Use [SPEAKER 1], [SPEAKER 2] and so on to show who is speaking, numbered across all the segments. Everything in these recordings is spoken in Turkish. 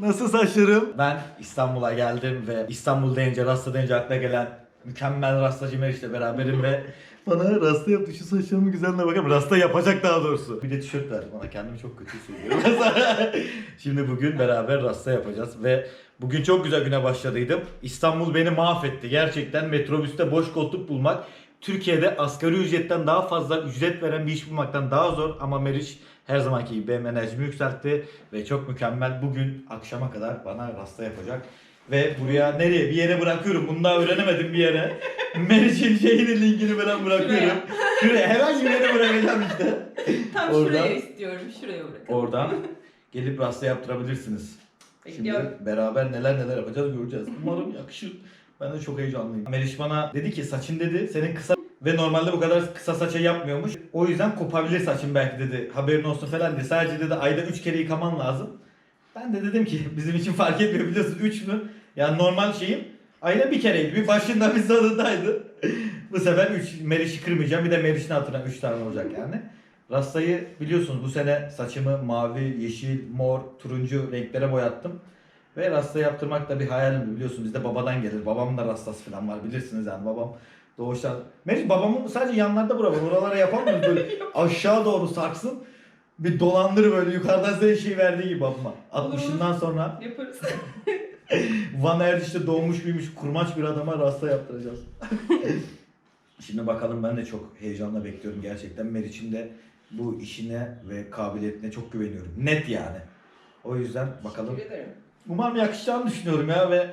[SPEAKER 1] Nasıl saçlarım? Ben İstanbul'a geldim ve İstanbul deyince, rasta deyince akla gelen mükemmel rastacı Meriç'le beraberim ve bana rasta yaptı şu saçlarımın güzelliğine bakın. Rasta yapacak daha doğrusu. Bir de tişört verdi bana. Kendimi çok kötü hissediyorum. Şimdi bugün beraber rasta yapacağız ve bugün çok güzel güne başladıydım. İstanbul beni mahvetti. Gerçekten metrobüste boş koltuk bulmak Türkiye'de asgari ücretten daha fazla ücret veren bir iş bulmaktan daha zor ama Meriç her zamanki gibi benim enerjimi yükseltti ve çok mükemmel. Bugün akşama kadar bana rasta yapacak. Ve buraya nereye? Bir yere bırakıyorum. Bunu daha öğrenemedim bir yere. Meriç'in şeyinin linkini falan bırakıyorum.
[SPEAKER 2] Şuraya.
[SPEAKER 1] Şuraya herhangi bir yere bırakacağım işte.
[SPEAKER 2] Tam
[SPEAKER 1] Oradan-
[SPEAKER 2] şuraya istiyorum. Şuraya bırakalım.
[SPEAKER 1] Oradan gelip rasta yaptırabilirsiniz. Şimdi beraber neler neler yapacağız göreceğiz. Umarım yakışır. Ben de çok heyecanlıyım. Meriç bana dedi ki saçın dedi senin kısa ve normalde bu kadar kısa saça yapmıyormuş. O yüzden kopabilir saçın belki dedi. Haberin olsun falan dedi. Sadece dedi ayda 3 kere yıkaman lazım. Ben de dedim ki bizim için fark etmiyor biliyorsun 3 mü? Yani normal şeyim ayda bir kereydi. Bir başında bir sonundaydı. bu sefer 3 Meriç'i kırmayacağım. Bir de Meriç'in hatırına 3 tane olacak yani. Rastayı biliyorsunuz bu sene saçımı mavi, yeşil, mor, turuncu renklere boyattım. Ve rasta yaptırmak da bir hayalimdi biliyorsunuz bizde babadan gelir. Babamın da rastası falan var bilirsiniz yani babam doğuştan. Meriç babamın sadece yanlarda bura var. Buralara yapamıyoruz böyle aşağı doğru saksın. Bir dolandır böyle yukarıdan size şey verdiği gibi babama. 60'ından sonra
[SPEAKER 2] Yaparız.
[SPEAKER 1] Van Erdiş'te doğmuş büyümüş kurmaç bir adama rasta yaptıracağız. Şimdi bakalım ben de çok heyecanla bekliyorum gerçekten. Meriç'in de bu işine ve kabiliyetine çok güveniyorum. Net yani. O yüzden bakalım.
[SPEAKER 2] Teşekkür ederim.
[SPEAKER 1] Umarım yakışacağını düşünüyorum ya ve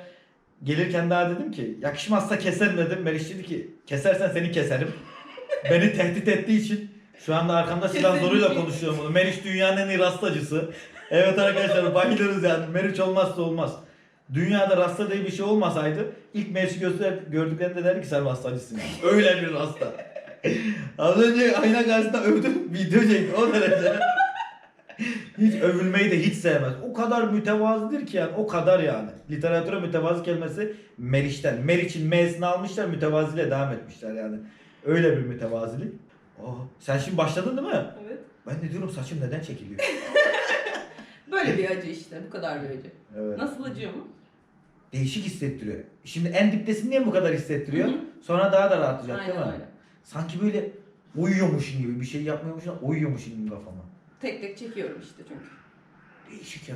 [SPEAKER 1] gelirken daha dedim ki yakışmazsa keserim dedim. Meriç dedi ki kesersen seni keserim. Beni tehdit ettiği için şu anda arkamda silah zoruyla konuşuyorum bunu. Meriç dünyanın en iyi rastacısı. Evet arkadaşlar bayılırız yani. Meriç olmazsa olmaz. Dünyada rasta diye bir şey olmasaydı ilk Meriç'i göster gördüklerinde der ki sen rastacısın. Öyle bir rasta. Az önce ayna karşısında övdüm video çekti o derece. Hiç övülmeyi de hiç sevmez. O kadar mütevazidir ki yani o kadar yani. Literatüre mütevazi kelimesi Meriç'ten. Meriç'in M'sini almışlar mütevaziyle devam etmişler yani. Öyle bir mütevazilik. Oh, sen şimdi başladın değil mi?
[SPEAKER 2] Evet.
[SPEAKER 1] Ben de diyorum saçım neden çekiliyor?
[SPEAKER 2] Böyle bir acı işte. Bu kadar bir acı.
[SPEAKER 1] Evet.
[SPEAKER 2] Nasıl acıyor mu?
[SPEAKER 1] Değişik hissettiriyor. Şimdi en diptesin niye bu kadar hissettiriyor?
[SPEAKER 2] Hı hı.
[SPEAKER 1] Sonra daha da rahatlayacak değil mi?
[SPEAKER 2] Aynen öyle.
[SPEAKER 1] Sanki böyle uyuyormuşsun gibi bir şey yapmıyormuşsun uyuyormuşsun gibi kafama.
[SPEAKER 2] Tek tek çekiyorum işte çünkü.
[SPEAKER 1] Değişik ya.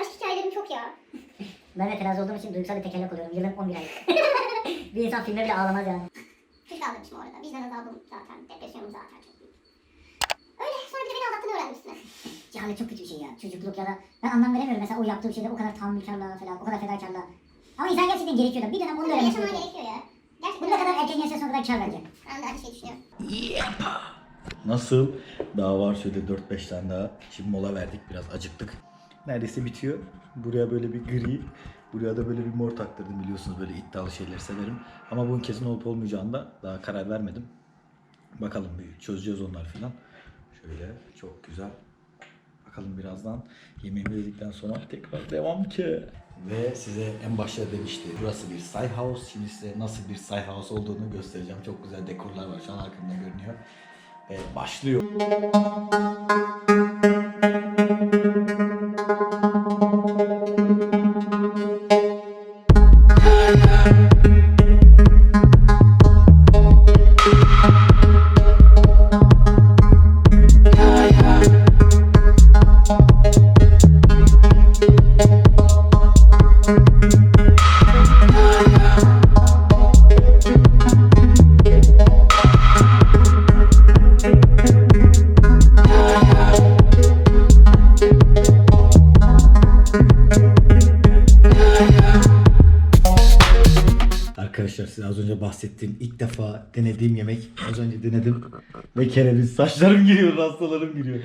[SPEAKER 3] Aşk hikayelerim çok ya.
[SPEAKER 4] Ben de terazi olduğum için duygusal bir tekerlek oluyorum. Yılın 11 ayı. bir insan filme bile ağlamaz yani.
[SPEAKER 3] Kötü davranışım orada. Vicdan azabım zaten. Depresyonum zaten çok büyük. Öyle. Sonra bir de beni aldattığını öğrendim üstüne.
[SPEAKER 4] Cehalet çok kötü bir şey ya. Çocukluk ya da ben anlam veremiyorum mesela o yaptığı şeyde o kadar tahammülkarlığa falan, o kadar fedakarlığa. Ama insan gerçekten gerekiyor da bir dönem onu da
[SPEAKER 3] yaşaman
[SPEAKER 4] gerekiyor.
[SPEAKER 3] gerekiyor ya. Gerçekten.
[SPEAKER 4] Bu ne kadar erken yaşta kadar kar bence.
[SPEAKER 3] Ben de aynı şeyi düşünüyorum.
[SPEAKER 1] Nasıl? Daha var şöyle 4-5 tane daha. Şimdi mola verdik biraz acıktık. Neredeyse bitiyor. Buraya böyle bir gri, buraya da böyle bir mor taktırdım biliyorsunuz böyle iddialı şeyleri severim. Ama bunun kesin olup olmayacağını da daha karar vermedim. Bakalım bir çözeceğiz onlar filan. Şöyle çok güzel. Bakalım birazdan yemeğimi yedikten sonra tekrar devam ki. Ve size en başta demişti burası bir say house. Şimdi size nasıl bir say house olduğunu göstereceğim. Çok güzel dekorlar var şu an arkamda görünüyor. Ve başlıyor. Önce bahsettiğim ilk defa denediğim yemek az önce denedim ve kereviz saçlarım giriyor hastalarım giriyor.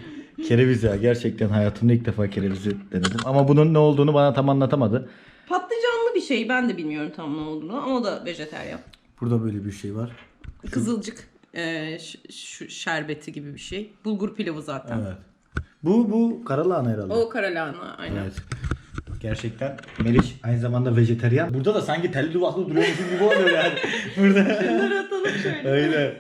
[SPEAKER 1] Kereviz ya gerçekten hayatımda ilk defa kerevizi denedim ama bunun ne olduğunu bana tam anlatamadı.
[SPEAKER 2] Patlıcanlı bir şey. Ben de bilmiyorum tam ne olduğunu ama o da vejeteryan.
[SPEAKER 1] Burada böyle bir şey var.
[SPEAKER 2] Kızılcık e, şerbeti gibi bir şey. Bulgur pilavı zaten.
[SPEAKER 1] Evet. Bu bu karalahana herhalde.
[SPEAKER 2] O karalahana aynen.
[SPEAKER 1] Evet. Gerçekten Meriç aynı zamanda vejeteryan. Burada da sanki telli duvaklı duruyormuşum gibi oluyor yani. Burada.
[SPEAKER 2] Bunları şöyle.
[SPEAKER 1] Aynen.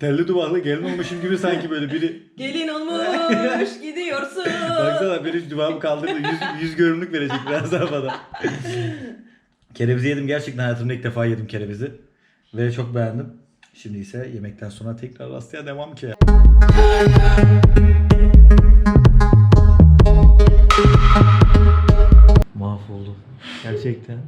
[SPEAKER 1] Telli duvaklı gelin olmuşum gibi sanki böyle biri
[SPEAKER 2] Gelin olmuş gidiyorsun.
[SPEAKER 1] Baksana biri duvağımı kaldırdı. Yüz, yüz görünümlük verecek biraz daha bana. kerevizi yedim. Gerçekten hayatımda ilk defa yedim kerevizi. Ve çok beğendim. Şimdi ise yemekten sonra tekrar rastaya devam ki. Gerçekten.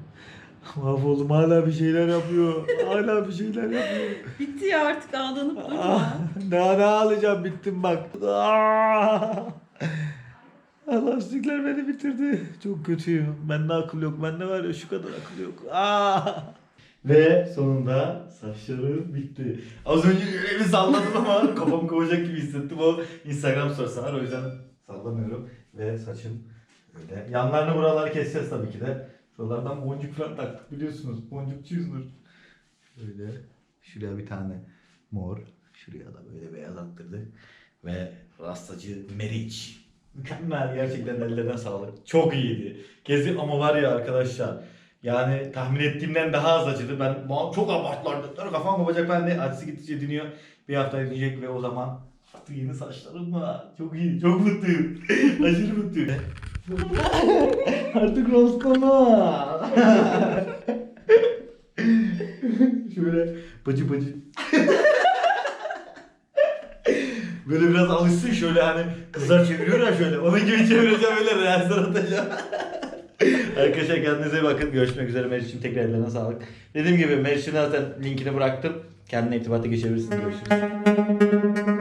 [SPEAKER 1] Mahvoldum. Hala bir şeyler yapıyor. Hala bir şeyler yapıyor.
[SPEAKER 2] Bitti ya artık ağlanıp durma.
[SPEAKER 1] Ah, daha ne alacağım bittim bak. Ah! Lastikler beni bitirdi. Çok kötüyüm. Bende akıl yok. Bende var ya şu kadar akıl yok. Ah! Ve sonunda saçlarım bitti. Az önce elimi salladım ama kafam kovacak gibi hissettim. O Instagram storysi var. O yüzden sallamıyorum. Ve saçım böyle. Yanlarını buraları keseceğiz tabii ki de. Şuralardan boncuk falan taktık biliyorsunuz. Boncukçuyuzdur. Şöyle. Şuraya bir tane mor. Şuraya da böyle beyaz attırdık. Ve rastacı Meriç. Mükemmel gerçekten ellerine sağlık. Çok iyiydi. Gezi ama var ya arkadaşlar. Yani tahmin ettiğimden daha az acıdı. Ben "Ma- çok abarttılar dediler. Kafam kopacak ben de acısı gittikçe diniyor. Bir hafta dinleyecek ve o zaman artık yeni saçlarım var. Çok iyi. Çok mutluyum. Aşırı mutluyum. artık rostlama. Şöyle bacı bacı. Böyle biraz alışsın şöyle hani kızlar çeviriyor ya şöyle. Onun gibi çevireceğim öyle reaksiyon atacağım. Arkadaşlar kendinize iyi bakın. Görüşmek üzere Meriç'in tekrar ellerine sağlık. Dediğim gibi Meriç'in zaten linkini bıraktım. Kendine irtibata geçebilirsiniz. Görüşürüz.